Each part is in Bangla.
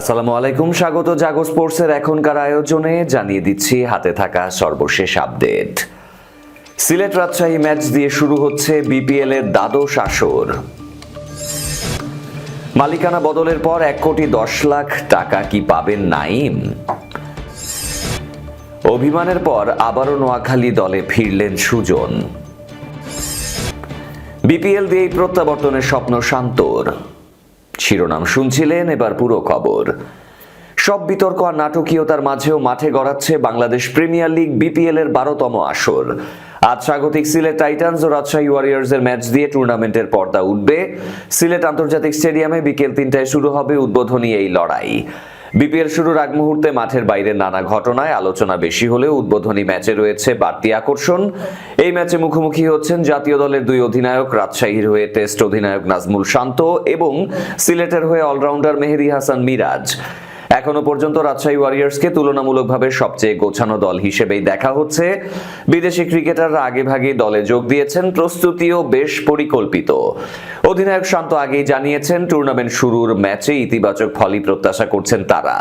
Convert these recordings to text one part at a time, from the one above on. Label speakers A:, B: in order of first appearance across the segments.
A: আসসালামু আলাইকুম, স্বাগত জাগো স্পোর্টসের এখনকার আয়োজনে। জানিয়ে দিচ্ছি, হাতে থাকা সর্বশেষ আপডেট। সিলেট রাজশাহী ম্যাচ দিয়ে শুরু হচ্ছে বিপিএল এর দ্বাদশ আসর। মালিকানা বদলের পর এক কোটি দশ লাখ টাকা কি পাবেন নাইম? অভিমানের পর আবারও নোয়াখালী দলে ফিরলেন সুজন। বিপিএল দিয়েই প্রত্যাবর্তনের স্বপ্ন শান্তর। শিরোনাম শুনছিলেন এবার পুরো খবর। সব বিতর্ক আর নাটকীয়তার মাঝেও মাঠে গড়াচ্ছে বাংলাদেশ প্রিমিয়ার লিগ বিপিএল এর বারোতম আসর। আজ স্বাগতিক সিলেট টাইটান্স ও রাজশাহী ওয়ারিয়ার্স এর ম্যাচ দিয়ে টুর্নামেন্টের পর্দা উঠবে। সিলেট আন্তর্জাতিক স্টেডিয়ামে বিকেল তিনটায় শুরু হবে উদ্বোধনী এই লড়াই। বিপিএল শুরুর আগ মুহূর্তে মাঠের বাইরে নানা ঘটনায় আলোচনা বেশি হলেও উদ্বোধনী ম্যাচে রয়েছে বাড়তি আকর্ষণ। এই ম্যাচে মুখোমুখি হচ্ছেন জাতীয় দলের দুই অধিনায়ক, রাজশাহীর হয়ে টেস্ট অধিনায়ক নাজমুল শান্ত এবং সিলেটের হয়ে অলরাউন্ডার মেহেদি হাসান মিরাজ। এখনও পর্যন্ত রাজশাহী ওয়ারিয়ার্সকে তুলনামূলকভাবে সবচেয়ে গোছানো দল হিসেবেই দেখা হচ্ছে। বিদেশি ক্রিকেটাররা আগেভাগে দলে যোগ দিয়েছেন, প্রস্তুতিও বেশ পরিকল্পিত। অধিনায়ক শান্ত আগেই জানিয়েছেন টুর্নামেন্ট শুরুর ম্যাচে ইতিবাচক ফলই প্রত্যাশা করছেন তারা।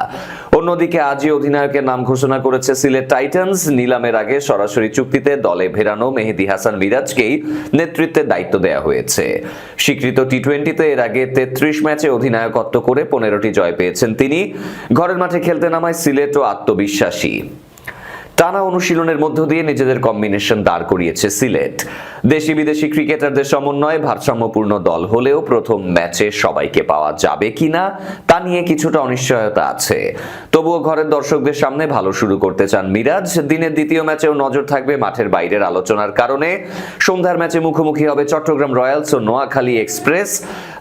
A: অন্যদিকে আজই অধিনায়কের নাম ঘোষণা করেছে সিলেট টাইটান্স। নিলামের আগে সরাসরি চুক্তিতে দলে ফেরানো মেহেদি হাসান মিরাজকেই নেতৃত্বের দায়িত্ব দেওয়া হয়েছে। স্বীকৃত টি টোয়েন্টিতে এর আগে তেত্রিশ ম্যাচে অধিনায়কত্ব করে পনেরোটি জয় পেয়েছেন তিনি। ঘরের মাঠে খেলতে নামায় সিলেটও আত্মবিশ্বাসী। টানা অনুশীলনের মধ্য দিয়ে নিজেদের কম্বিনেশন দাঁড় করিয়েছে সিলেট। দেশি বিদেশি ক্রিকেটারদের সমন্বয়ে ভারসাম্যপূর্ণ দল হলেও প্রথম ম্যাচে সবাইকে পাওয়া যাবে কিনা তা নিয়ে কিছুটা অনিশ্চয়তা আছে। তবুও ঘরের দর্শকদের সামনে ভালো শুরু করতে চান মিরাজ। দিনের দ্বিতীয় ম্যাচেও নজর থাকবে মাঠের বাইরের আলোচনার কারণে। সন্ধ্যার ম্যাচে মুখোমুখি হবে চট্টগ্রাম রয়্যালস ও নোয়াখালী এক্সপ্রেস।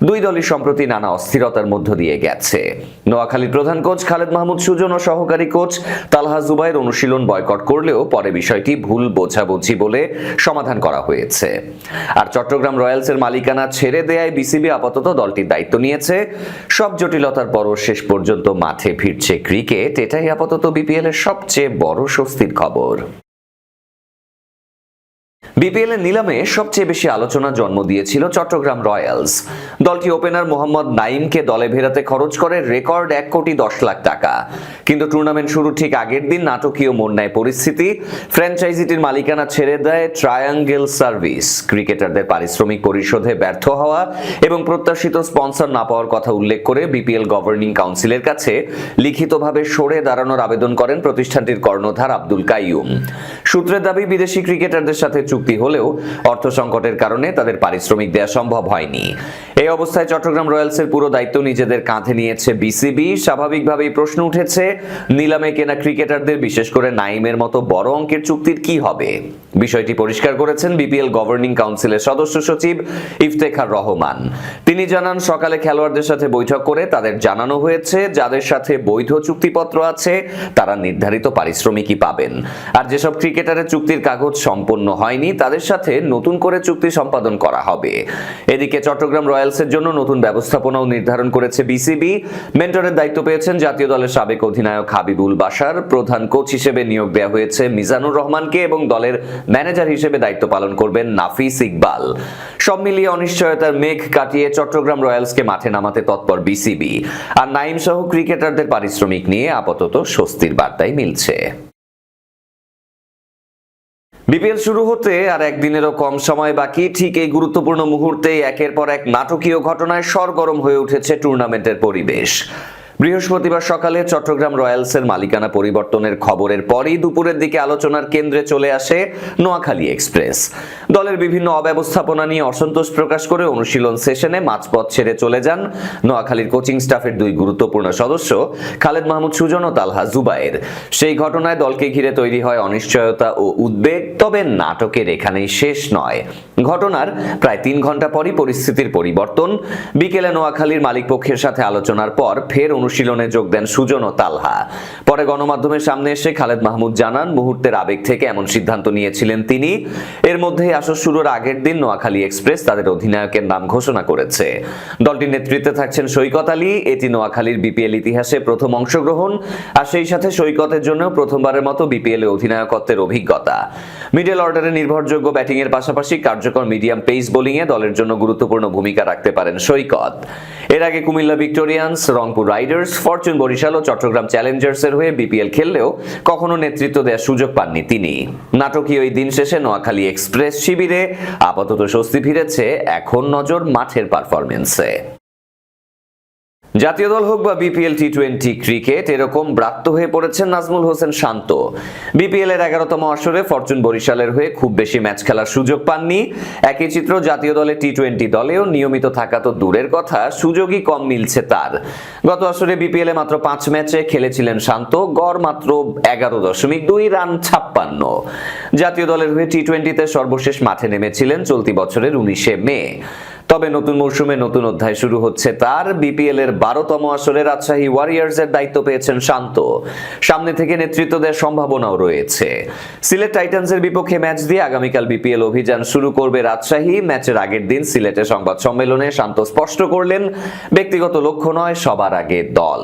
A: দুই দলই সম্প্রতি নানা অস্থিরতার মধ্য দিয়ে গেছে। নোয়াখালীর প্রধান কোচ খালেদ মাহমুদ সুজন ও সহকারী কোচ তালহা জুবাইর অনুশীলন বয়কট করলেও পরে বিষয়টি ভুল বোঝাবুঝি বলে সমাধান করা হয়েছে। আর চট্টগ্রাম রয়্যালসের মালিকানা ছেড়ে দেয়ায় বিসিবি আপাতত দলটির দায়িত্ব নিয়েছে। সব জটিলতার পরও শেষ পর্যন্ত মাঠে ফিরছে ক্রিকেট। এটাই আপাতত বিপিএল এর সবচেয়ে বড় স্বস্তির খবর। বিপিএল এর নিলামে সবচেয়ে বেশি আলোচনা জন্ম দিয়েছিল চট্টগ্রাম রয়্যালস। দলটি ওপেনার মোহাম্মদ নাইমকে দলে ভেরাতে খরচ করে রেকর্ড এক কোটি দশ লাখ টাকা। কিন্তু টুর্নামেন্ট শুরু ঠিক আগের দিন নাটকীয় মোড় নেয় পরিস্থিতি। ফ্র্যাঞ্চাইজিটির মালিকানা ছেড়ে দেয় ট্রায়াঙ্গেল সার্ভিস। ক্রিকেটারদের পারিশ্রমিক পরিশোধে ব্যর্থ হওয়া এবং প্রত্যাশিত স্পন্সর না পাওয়ার কথা উল্লেখ করে বিপিএল গভর্নিং কাউন্সিলের কাছে লিখিতভাবে সরে দাঁড়ানোর আবেদন করেন প্রতিষ্ঠানটির কর্ণধার আব্দুল কাইয়ুম। সূত্রের দাবি, বিদেশি ক্রিকেটারদের সাথে চুক্তি হলেও অর্থ সংকটের কারণে তাদের পারিশ্রমিক দেওয়া সম্ভব হয়নি। এই অবস্থায় চট্টগ্রাম রয়্যালসের পুরো দায়িত্ব নিজেদের কাঁধে নিয়েছে বিসিবি। স্বাভাবিকভাবেই প্রশ্ন উঠেছে, নিলামে কেনা ক্রিকেটারদের, বিশেষ করে নাইমের মতো বড় অঙ্কের চুক্তির কি হবে? বিষয়টি পরিষ্কার করেছেন বিপিএল গভর্নিং কাউন্সিলের সদস্য সচিব ইফতেখার রহমান। তিনি জানান, সকালে খেলোয়াড়দের সাথে বৈঠক করে তাদের জানানো হয়েছে, যাদের সাথে বৈধ চুক্তিপত্র আছে, তারা নির্ধারিত পারিশ্রমিকই পাবেন। আর যেসব ক্রিকেটারের চুক্তির কাগজ সম্পন্ন হয়নি তাদের সাথে নতুন করে চুক্তি সম্পাদন করা হবে। এদিকে চট্টগ্রাম রয়্যালসের জন্য নতুন ব্যবস্থাপনাও নির্ধারণ করেছে বিসিবি। মেন্টরের দায়িত্ব পেয়েছেন জাতীয় দলের সাবেক অধিনায়ক হাবিবুল বাসার প্রধান কোচ হিসেবে নিয়োগ দেওয়া হয়েছে মিজানুর রহমানকে এবং দলের ম্যানেজার হিসেবে দায়িত্ব পালন করবেন নাফিস ইকবাল। সব মিলিয়ে অনিশ্চয়তার মেঘ কাটিয়ে চট্টগ্রাম রয়্যালসকে মাঠে নামাতে তৎপর বিসিবি। আর নাইম সহ ক্রিকেটারদের পারিশ্রমিক নিয়ে আপাতত স্বস্তির বার্তাই মিলছে। বিপিএল শুরু হতে আর একদিনেরও কম সময় বাকি। ঠিক এই গুরুত্বপূর্ণ মুহূর্তে একের পর এক নাটকীয় ঘটনায় সরগরম হয়ে উঠেছে টুর্নামেন্টের পরিবেশ। বৃহস্পতিবার সকালে চট্টগ্রাম রয়্যালসের মালিকানা পরিবর্তনের খবরের পরই দুপুরের দিকে আলোচনার কেন্দ্রে চলে আসে নোয়াখালী এক্সপ্রেস। দলের বিভিন্ন অব্যবস্থাপনা নিয়ে অসন্তোষ প্রকাশ করে অনুশীলন সেশনে মাঝপথ ছেড়ে চলে যান নোয়াখালীর কোচিং স্টাফের দুই গুরুত্বপূর্ণ সদস্য, খালেদ মাহমুদ সুজন ও তালহা জুবায়ের। সেই ঘটনায় দলকে ঘিরে তৈরি হয় অনিশ্চয়তা ও উদ্বেগ, তবে নাটকের এখানেই শেষ নয়। ঘটনার প্রায় তিন ঘণ্টা পরই পরিস্থিতির পরিবর্তন। বিকেলে নোয়াখালীর মালিকপক্ষের সাথে আলোচনার পর ফের অনুশীলনে যোগ দেন সুজন ও তালহা। পরে গণমাধ্যমের সামনে এসে খালেদ মাহমুদ জানান, মুহূর্তের আবেগ থেকে এমন সিদ্ধান্ত নিয়েছিলেন তিনি। এর মধ্যেই আসর শুরুর আগের দিন নোয়াখালী এক্সপ্রেস তাদের অধিনায়কের নাম ঘোষণা করেছে। দলটির নেতৃত্বে থাকছেন সৈকত আলী। এটি নোয়াখালীর বিপিএল ইতিহাসে প্রথম অংশগ্রহণ আর সেই সাথে সৈকতের জন্য প্রথমবারের মতো বিপিএল এ অধিনায়কত্বের অভিজ্ঞতা। মিডল অর্ডারে নির্ভরযোগ্য ব্যাটিং এর পাশাপাশি কার্যকর মিডিয়াম পেস বোলিং এ দলের জন্য গুরুত্বপূর্ণ ভূমিকা রাখতে পারেন সৈকত। এর আগে Cumilla Victorians, Rangpur Riders, Fortune Barishal ও চট্টগ্রাম চ্যালেঞ্জার্সের হয়ে বিপিএল খেললেও কখনো নেতৃত্ব দেওয়ার সুযোগ পাননি তিনি। নাটকীয় ওই দিন শেষে নোয়াখালী এক্সপ্রেস শিবিরে আপাতত স্বস্তি ফিরেছে এখন নজর মাঠের পারফরমেন্সে জাতীয় দল হোক বা বিপিএল টি টোয়েন্টি ক্রিকেট এরকম ব্রাত্য হয়ে পড়েছেন নাজমুল হোসেন শান্ত। বিপিএল এর এগারোতম আসরে ফরচুন বরিশালের হয়ে খুব বেশি ম্যাচ খেলার সুযোগ পাননি। একই চিত্র জাতীয় দলে টি টোয়েন্টি দলেও নিয়মিত থাকা তো দূরের কথা, সুযোগই কম মিলছে তার। গত আসরে বিপিএল এ মাত্র পাঁচ ম্যাচে খেলেছিলেন শান্ত, গড় মাত্র এগারো দশমিক দুই, রান ছাপ্পান্ন। জাতীয় দলের হয়ে টি টোয়েন্টিতে সর্বশেষ মাঠে নেমেছিলেন চলতি বছরের উনিশে মে। তবে নতুন মৌসুমে নতুন অধ্যায় শুরু হচ্ছে তার। বিপিএল এর বারোতম আসরে রাজশাহী ওয়ারিয়ার্স এর দায়িত্ব পেয়েছেন শান্ত। সামনে থেকে নেতৃত্ব দেওয়ার সম্ভাবনাও রয়েছে। সিলেট টাইটান্সের বিপক্ষে ম্যাচ দিয়ে আগামীকাল বিপিএল অভিযান শুরু করবে রাজশাহী। ম্যাচের আগের দিন সিলেটে সংবাদ সম্মেলনে শান্ত স্পষ্ট করলেন, ব্যক্তিগত লক্ষ্য নয়, সবার আগে দল।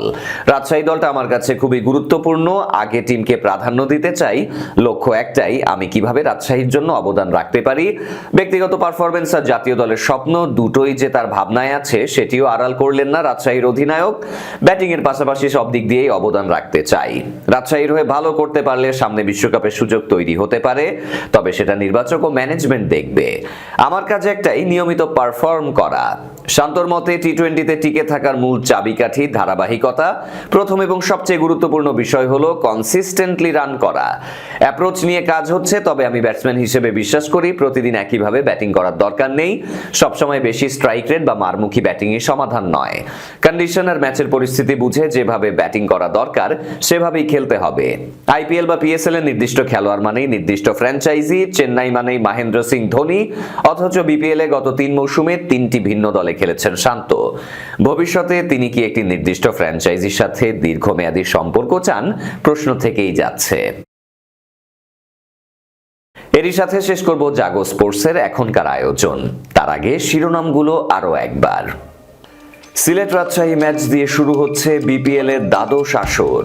A: রাজশাহী দলটা আমার কাছে খুবই গুরুত্বপূর্ণ। আগে টিমকে প্রাধান্য দিতে চাই, লক্ষ্য একটাই, আমি কীভাবে রাজশাহীর জন্য অবদান রাখতে পারি? ব্যক্তিগত পারফরমেন্স আর জাতীয় দলের স্বপ্ন দুটোই যে তার ভাবনায় আছে, সেটিও আড়াল করলেন না রাজশাহীর অধিনায়ক। ব্যাটিংয়ের পাশাপাশি সব দিক দিয়েই অবদান রাখতে চাই। রাজশাহীর হয়ে ভালো করতে পারলে সামনে বিশ্বকাপের সুযোগ তৈরি হতে পারে, তবে সেটা নির্বাচক ও ম্যানেজমেন্ট দেখবে। আমার কাজে একটাই নিয়মিত পারফর্ম করা। শান্তর মতে টি টোয়েন্টিতে টিকে থাকার মূল চাবিকাঠি ধারাবাহিকতা। প্রথম এবং সবচেয়ে গুরুত্বপূর্ণ বিষয় হলো কনসিস্টেন্টলি রান করা। অ্যাপ্রোচ নিয়ে কাজ হচ্ছে, তবে আমি ব্যাটসম্যান হিসেবে বিশ্বাস করি প্রতিদিন একইভাবে ব্যাটিং করার দরকার নেই। সবসময় বেশি স্ট্রাইক রেট বা মারমুখী ব্যাটিংই সমাধান নয়। কন্ডিশন আর ম্যাচের পরিস্থিতি বুঝে যেভাবে ব্যাটিং করা দরকার, সেভাবেই খেলতে হবে। আইপিএল বা পিএসএল এর নির্দিষ্ট খেলোয়াড় মানেই নির্দিষ্ট ফ্র্যাঞ্চাইজি চেন্নাই মানেই মহেন্দ্র সিং ধোনি, অথচ বিপিএল এ গত তিন মৌসুমে তিনটি ভিন্ন দলে খেলেছেন শান্ত। ভবিষ্যতে তিনি কি একটি নির্দিষ্ট ফ্র্যাঞ্চাইজির সাথে দীর্ঘমেয়াদী সম্পর্ক চান? প্রশ্ন থেকেই যাচ্ছে। এরই সাথে শেষ করব জাগো স্পোর্টসের এখনকার আয়োজন। তার আগে শিরোনামগুলো আরও একবার। সিলেট রাজশাহী ম্যাচ দিয়ে শুরু হচ্ছে বিপিএল এর দ্বাদশ আসর।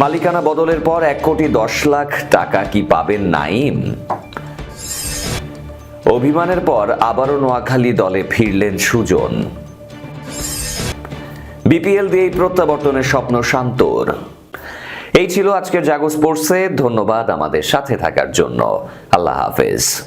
A: মালিকানা বদলের পর এক কোটি দশ লাখ টাকা কি পাবেন নাইম? অভিমানের পর আবারও নোয়াখালী দলে ফিরলেন সুজন। বিপিএল দিয়েই প্রত্যাবর্তনের স্বপ্ন শান্তর। এই ছিল আজকের জাগো স্পোর্টসে। ধন্যবাদ আমাদের সাথে থাকার জন্য। আল্লাহ হাফেজ।